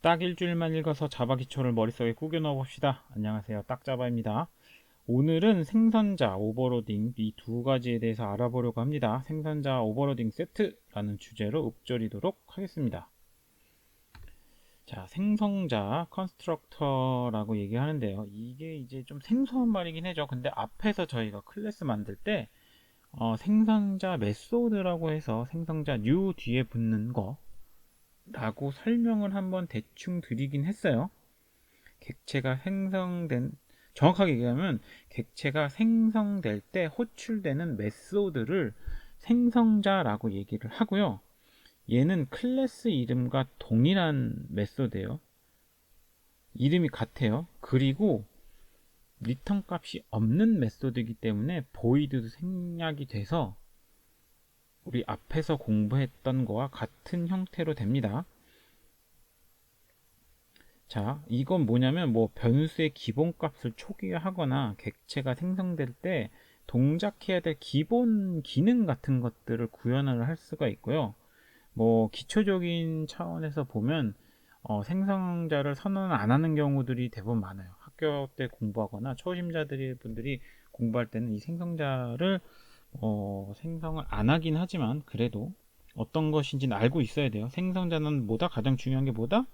딱 일주일만 읽어서 자바 기초를 머릿속에 꾸겨 넣어 봅시다. 안녕하세요. 딱자바입니다. 오늘은 생선자 오버로딩 이 두 가지에 대해서 알아보려고 합니다. 생선자 오버로딩 세트라는 주제로 읊조리도록 하겠습니다. 자, 생성자 컨스트럭터라고 얘기하는데요. 이게 이제 좀 생소한 말이긴 해죠. 근데 앞에서 저희가 클래스 만들 때 어, 생성자 메소드라고 해서 생성자 new 뒤에 붙는 거 라고 설명을 한번 대충 드리긴 했어요. 객체가 생성된 정확하게 얘기하면 객체가 생성될 때 호출되는 메소드를 생성자라고 얘기를 하고요. 얘는 클래스 이름과 동일한 메소드예요. 이름이 같아요. 그리고 리턴 값이 없는 메소드이기 때문에 보이드도 생략이 돼서 우리 앞에서 공부했던 거와 같은 형태로 됩니다. 자, 이건 뭐냐면 뭐 변수의 기본값을 초기화하거나 객체가 생성될 때 동작해야 될 기본 기능 같은 것들을 구현을 할 수가 있고요. 뭐 기초적인 차원에서 보면 어, 생성자를 선언 안 하는 경우들이 대부분 많아요. 학교 때 공부하거나 초심자들이 분들이 공부할 때는 이 생성자를 어, 생성을 안 하긴 하지만 그래도 어떤 것인지는 알고 있어야 돼요. 생성자는 뭐다? 가장 중요한 게 뭐다?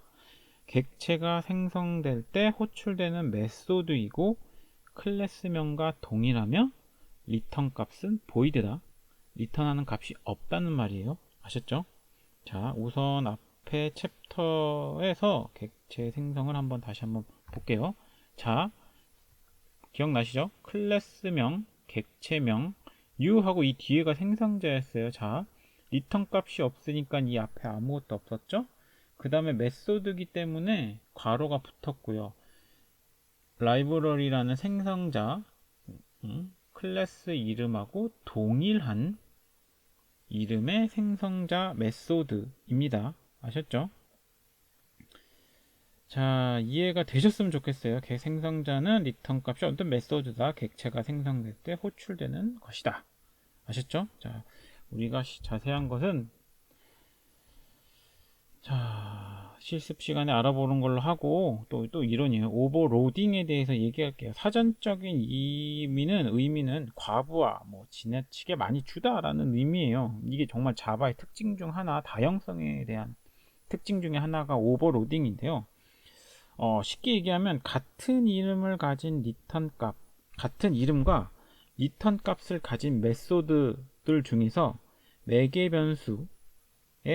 객체가 생성될 때 호출되는 메소드이고 클래스명과 동일하며 리턴 값은 보이드다. 리턴하는 값이 없다는 말이에요. 아셨죠? 자, 우선 앞에 챕터에서 객체 생성을 한번 다시 한번 볼게요. 자, 기억나시죠? 클래스명, 객체명, new하고 이 뒤에가 생성자였어요. 자, 리턴 값이 없으니까 이 앞에 아무것도 없었죠? 그 다음에 메소드기 때문에 괄호가 붙었고요. 라이브러리라는 생성자 음, 클래스 이름하고 동일한 이름의 생성자 메소드입니다. 아셨죠? 자, 이해가 되셨으면 좋겠어요. 객 생성자는 리턴 값이 어떤 메소드다. 객체가 생성될 때 호출되는 것이다. 아셨죠? 자, 우리가 자세한 것은 자, 실습 시간에 알아보는 걸로 하고 또또 이론이에요. 오버로딩에 대해서 얘기할게요. 사전적인 의미는 의미는 과부하, 뭐 지나치게 많이 주다라는 의미예요. 이게 정말 자바의 특징 중 하나, 다형성에 대한 특징 중에 하나가 오버로딩인데요. 어, 쉽게 얘기하면 같은 이름을 가진 리턴 값, 같은 이름과 리턴 값을 가진 메소드들 중에서 매개 변수의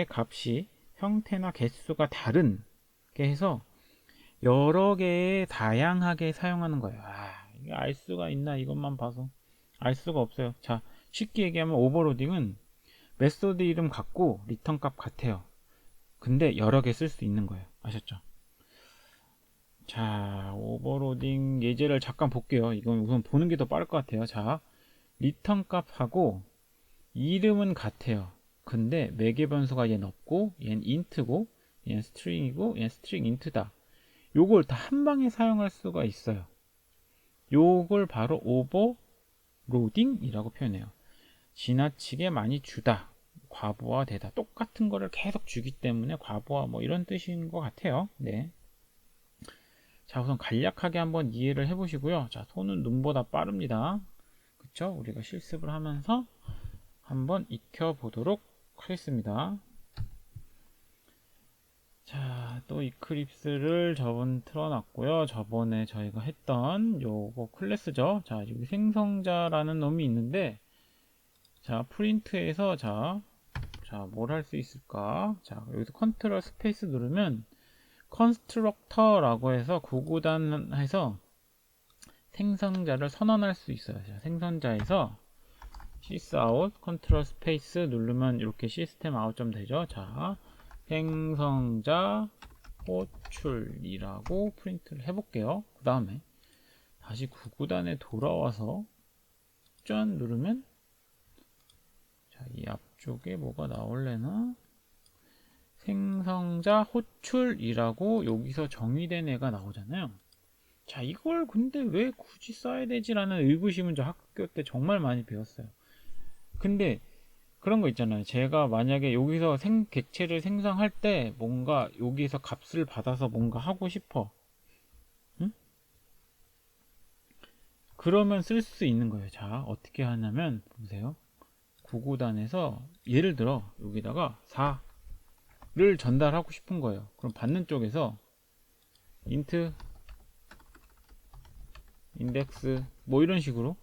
값이 형태나 개수가 다른 게 해서 여러 개의 다양하게 사용하는 거예요. 아, 이게 알 수가 있나 이것만 봐서 알 수가 없어요. 자, 쉽게 얘기하면 오버로딩은 메소드 이름 같고 리턴 값 같아요. 근데 여러 개 쓸 수 있는 거예요. 아셨죠? 자, 오버로딩 예제를 잠깐 볼게요. 이건 우선 보는 게 더 빠를 것 같아요. 자, 리턴 값하고 이름은 같아요. 근데 매개 변수가 얘는 없고 얘는 인트고 얘는 스트링이고 얘는 스트링 인트다. 요걸 다 한 방에 사용할 수가 있어요. 요걸 바로 오버로딩이라고 표현해요. 지나치게 많이 주다. 과부하되다. 똑같은 거를 계속 주기 때문에 과부하 뭐 이런 뜻인 것 같아요. 네. 자, 우선 간략하게 한번 이해를 해보시고요. 자, 손은 눈보다 빠릅니다. 그쵸? 우리가 실습을 하면서 한번 익혀보도록 하겠습니다. 자, 또 이클립스를 저번 틀어놨고요. 저번에 저희가 했던 요거 클래스죠. 자, 여기 생성자라는 놈이 있는데, 자, 프린트에서 자, 자, 뭘 할 수 있을까? 자, 여기서 컨트롤 스페이스 누르면 컨스트럭터라고 해서 구구단해서 생성자를 선언할 수 있어요. 자, 생성자에서 sysout 컨트롤 스페이스 누르면 이렇게 시스템 아웃 점 되죠. 자, 생성자 호출이라고 프린트를 해볼게요. 그 다음에 다시 구구단에 돌아와서 짠 누르면 자, 이 앞쪽에 뭐가 나올래나? 생성자 호출이라고 여기서 정의된 애가 나오잖아요. 자, 이걸 근데 왜 굳이 써야 되지라는 의구심은 저 학교 때 정말 많이 배웠어요. 근데 그런 거 있잖아요. 제가 만약에 여기서 생, 객체를 생성할 때 뭔가 여기서 값을 받아서 뭔가 하고 싶어. 응? 그러면 쓸 수 있는 거예요. 자, 어떻게 하냐면, 보세요. 구구단에서 예를 들어 여기다가 4 를 전달하고 싶은 거예요. 그럼 받는 쪽에서 int 인덱스 뭐 이런 식으로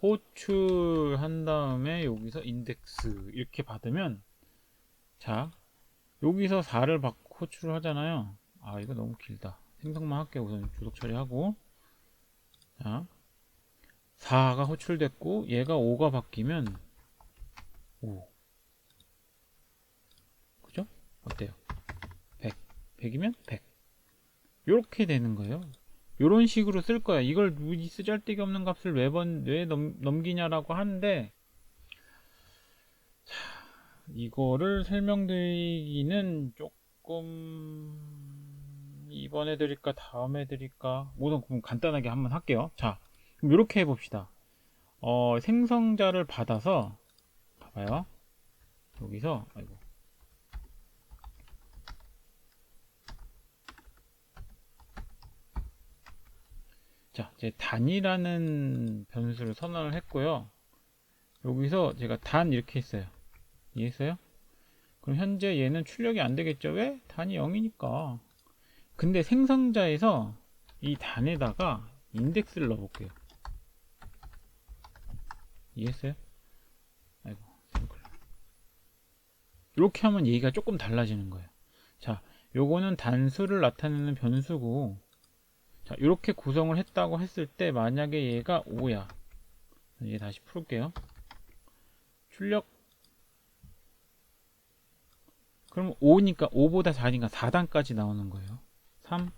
호출한 다음에 여기서 인덱스 이렇게 받으면 자 여기서 4를 받고 호출을 하잖아요 아 이거 너무 길다 생성만 할게요 우선 주석 처리하고 자 4가 호출됐고 얘가 5가 바뀌면 5 그죠? 어때요? 100 100이면 100 이렇게 되는 거예요 이런 식으로 쓸 거야. 이걸 이 쓰잘데기 없는 값을 왜, 번, 왜 넘, 넘기냐라고 하는데, 자, 이거를 설명드리기는 조금, 이번에 드릴까, 다음에 드릴까, 우선 그럼 간단하게 한번 할게요. 자, 그럼 이렇게 해봅시다. 어, 생성자를 받아서, 봐봐요. 여기서, 아이고. 자, 이제 단이라는 변수를 선언을 했고요. 여기서 제가 단 이렇게 했어요. 이해했어요? 그럼 현재 얘는 출력이 안 되겠죠? 왜? 단이 0이니까. 근데 생성자에서 이 단에다가 인덱스를 넣어볼게요. 이해했어요? 아이고. 이렇게 하면 얘기가 조금 달라지는 거예요. 자, 요거는 단수를 나타내는 변수고, 자, 이렇게 구성을 했다고 했을 때 만약에 얘가 5야. 얘 다시 풀게요. 출력 그럼 5니까 5보다 4니까 4단까지 나오는 거예요. 3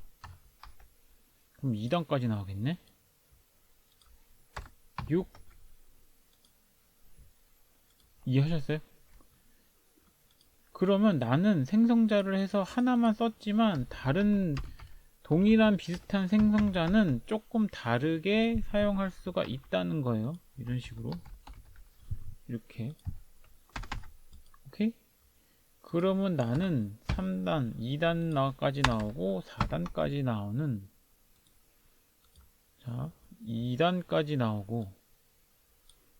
그럼 2단까지 나오겠네. 6 이해하셨어요? 그러면 나는 생성자를 해서 하나만 썼지만 다른 동일한 비슷한 생성자는 조금 다르게 사용할 수가 있다는 거예요. 이런 식으로. 이렇게. 오케이? 그러면 나는 3단, 2단까지 나오고 4단까지 나오는 자, 2단까지 나오고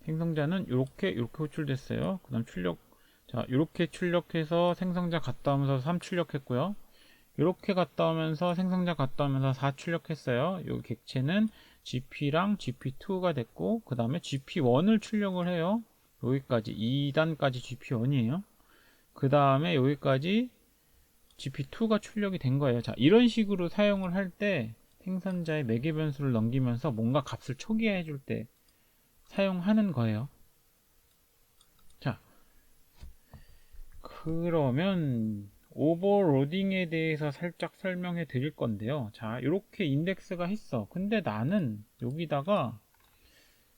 생성자는 이렇게 이렇게 호출됐어요. 그 다음 출력 자 이렇게 출력해서 생성자 갔다 오면서 3 출력했고요. 이렇게 갔다 오면서 생성자 갔다 오면서 4 출력했어요. 요 객체는 GP랑 GP2가 됐고 그 다음에 GP1을 출력을 해요. 여기까지 2단까지 GP1이에요. 그 다음에 여기까지 GP2가 출력이 된 거예요. 자 이런 식으로 사용을 할 때 생산자의 매개 변수를 넘기면서 뭔가 값을 초기화해 줄 때 사용하는 거예요. 자 그러면 오버로딩에 대해서 살짝 설명해 드릴 건데요. 자, 이렇게 인덱스가 있어. 근데 나는 여기다가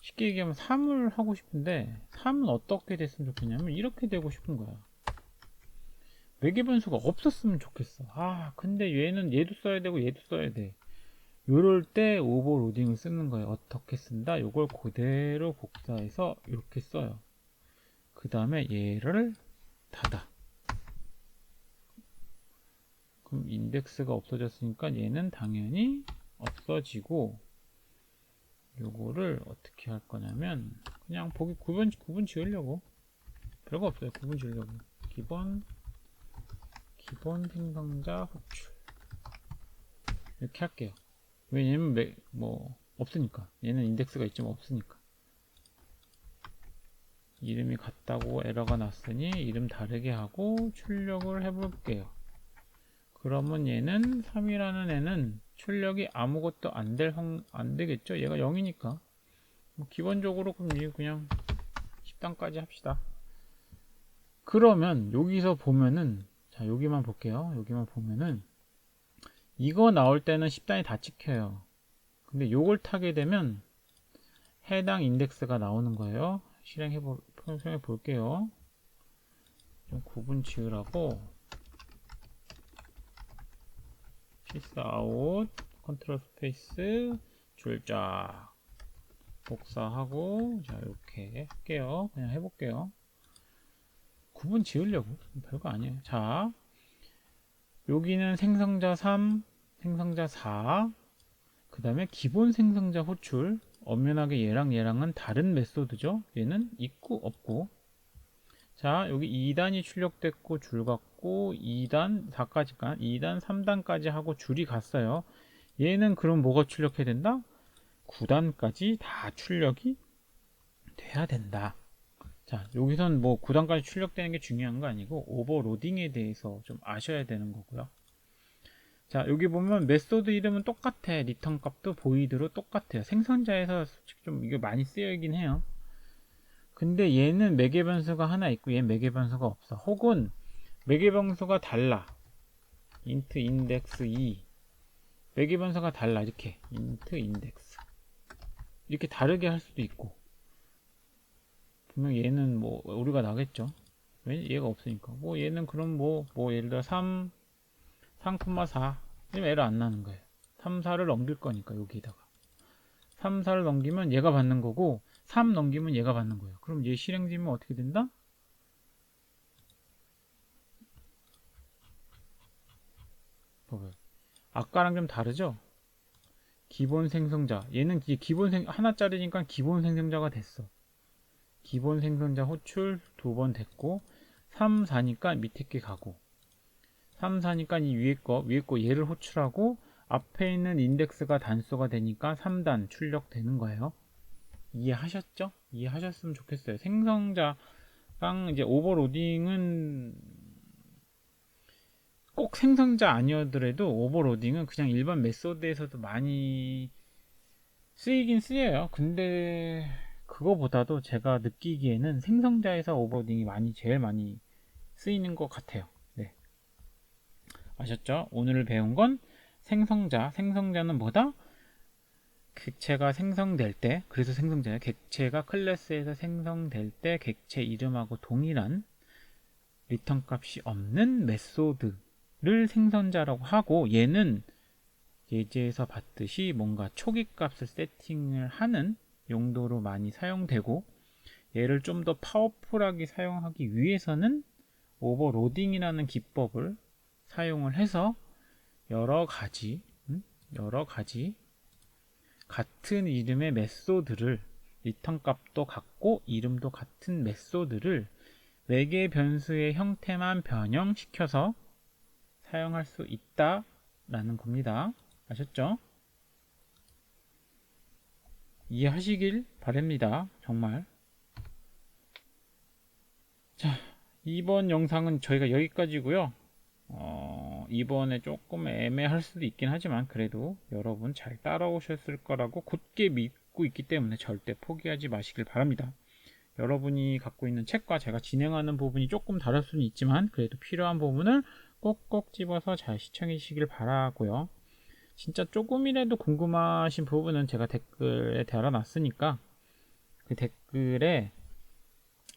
쉽게 얘기하면 3을 하고 싶은데 3은 어떻게 됐으면 좋겠냐면 이렇게 되고 싶은 거야. 매개 변수가 없었으면 좋겠어. 아, 근데 얘는 얘도 써야 되고 얘도 써야 돼. 이럴 때 오버로딩을 쓰는 거예요. 어떻게 쓴다? 이걸 그대로 복사해서 이렇게 써요. 그 다음에 얘를 닫아. 그럼 인덱스가 없어졌으니까 얘는 당연히 없어지고 요거를 어떻게 할 거냐면 그냥 보기 구분 구분 지으려고. 별거 없어요. 구분 지으려고. 기본 기본 생성자 호출. 이렇게 할게요. 왜냐면 매, 뭐 없으니까. 얘는 인덱스가 있지만 없으니까. 이름이 같다고 에러가 났으니 이름 다르게 하고 출력을 해 볼게요 그러면 얘는 3이라는 애는 출력이 아무것도 안 될, 안 되겠죠? 얘가 0이니까. 뭐 기본적으로 그럼 그냥 10단까지 합시다. 그러면 여기서 보면은, 자, 여기만 볼게요. 여기만 보면은, 이거 나올 때는 10단이 다 찍혀요. 근데 요걸 타게 되면 해당 인덱스가 나오는 거예요. 실행해 볼, 설명해 볼게요. 좀 구분 지으라고 피스 아웃 컨트롤 스페이스 줄자 복사하고 자 이렇게 할게요 그냥 해볼게요 구분 지으려고 별거 아니에요. 자, 여기는 생성자 3, 생성자 4, 그 다음에 기본 생성자 호출. 엄연하게 얘랑 얘랑은 다른 메소드죠. 얘는 있고 없고. 자, 여기 2단이 출력됐고 줄 갔고 2단 4까지가 2단 3단까지 하고 줄이 갔어요. 얘는 그럼 뭐가 출력해야 된다? 9단까지 다 출력이 돼야 된다. 자, 여기선 뭐 9단까지 출력되는 게 중요한 거 아니고 오버로딩에 대해서 좀 아셔야 되는 거고요. 자, 여기 보면 메소드 이름은 똑같아. 리턴 값도 보이드로 똑같아요. 생성자에서 솔직히 좀 이게 많이 쓰여있긴 해요. 근데 얘는 매개 변수가 하나 있고 얘는 매개 변수가 없어. 혹은 매개 변수가 달라. int index 2 매개 변수가 달라. 이렇게 int index 이렇게 다르게 할 수도 있고 분명 얘는 뭐 우리가 나겠죠. 왜 얘가 없으니까. 뭐 얘는 그럼 뭐뭐 예를 들어 3 3,4 이러면 에러 안 나는 거예요. 3, 4를 넘길 거니까 여기다가 3, 4를 넘기면 얘가 받는 거고 3 넘기면 얘가 받는 거예요. 그럼 얘 실행되면 어떻게 된다? 봐봐요. 아까랑 좀 다르죠? 기본 생성자 얘는 기본 생 하나짜리니까 기본 생성자가 됐어. 기본 생성자 호출 두 번 됐고 3, 4니까 밑에 게 가고 3, 4니까 이 위에 거 위에 거 얘를 호출하고 앞에 있는 인덱스가 단수가 되니까 3단 출력되는 거예요. 이해하셨죠? 이해하셨으면 좋겠어요. 생성자랑 이제 오버로딩은 꼭 생성자 아니어더라도 오버로딩은 그냥 일반 메소드에서도 많이 쓰이긴 쓰여요. 근데 그거보다도 제가 느끼기에는 생성자에서 오버로딩이 많이 제일 많이 쓰이는 것 같아요. 네. 아셨죠? 오늘 배운 건 생성자. 생성자는 뭐다? 객체가 생성될 때, 그래서 생성자예요. 객체가 클래스에서 생성될 때 객체 이름하고 동일한 리턴 값이 없는 메소드를 생성자라고 하고 얘는 예제에서 봤듯이 뭔가 초기 값을 세팅을 하는 용도로 많이 사용되고 얘를 좀 더 파워풀하게 사용하기 위해서는 오버로딩이라는 기법을 사용을 해서 여러 가지 음? 여러 가지 같은 이름의 메소드를 리턴 값도 같고 이름도 같은 메소드를 매개 변수의 형태만 변형시켜서 사용할 수 있다라는 겁니다. 아셨죠? 이해하시길 바랍니다. 정말. 자, 이번 영상은 저희가 여기까지고요. 어, 이번에 조금 애매할 수도 있긴 하지만 그래도 여러분 잘 따라오셨을 거라고 굳게 믿고 있기 때문에 절대 포기하지 마시길 바랍니다. 여러분이 갖고 있는 책과 제가 진행하는 부분이 조금 다를 수는 있지만 그래도 필요한 부분을 꼭꼭 집어서 잘 시청해 주시길 바라고요. 진짜 조금이라도 궁금하신 부분은 제가 댓글에 달아놨으니까 그 댓글에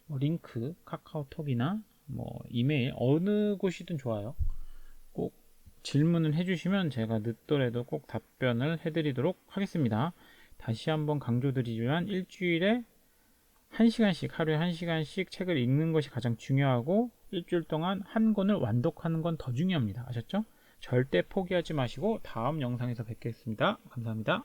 뭐 링크, 카카오톡이나 뭐 이메일 어느 곳이든 좋아요. 꼭 질문을 해주시면 제가 늦더라도 꼭 답변을 해드리도록 하겠습니다. 다시 한번 강조드리지만 일주일에 1시간씩 하루에 1시간씩 책을 읽는 것이 가장 중요하고 일주일 동안 한 권을 완독하는 건 더 중요합니다. 아셨죠? 절대 포기하지 마시고 다음 영상에서 뵙겠습니다. 감사합니다.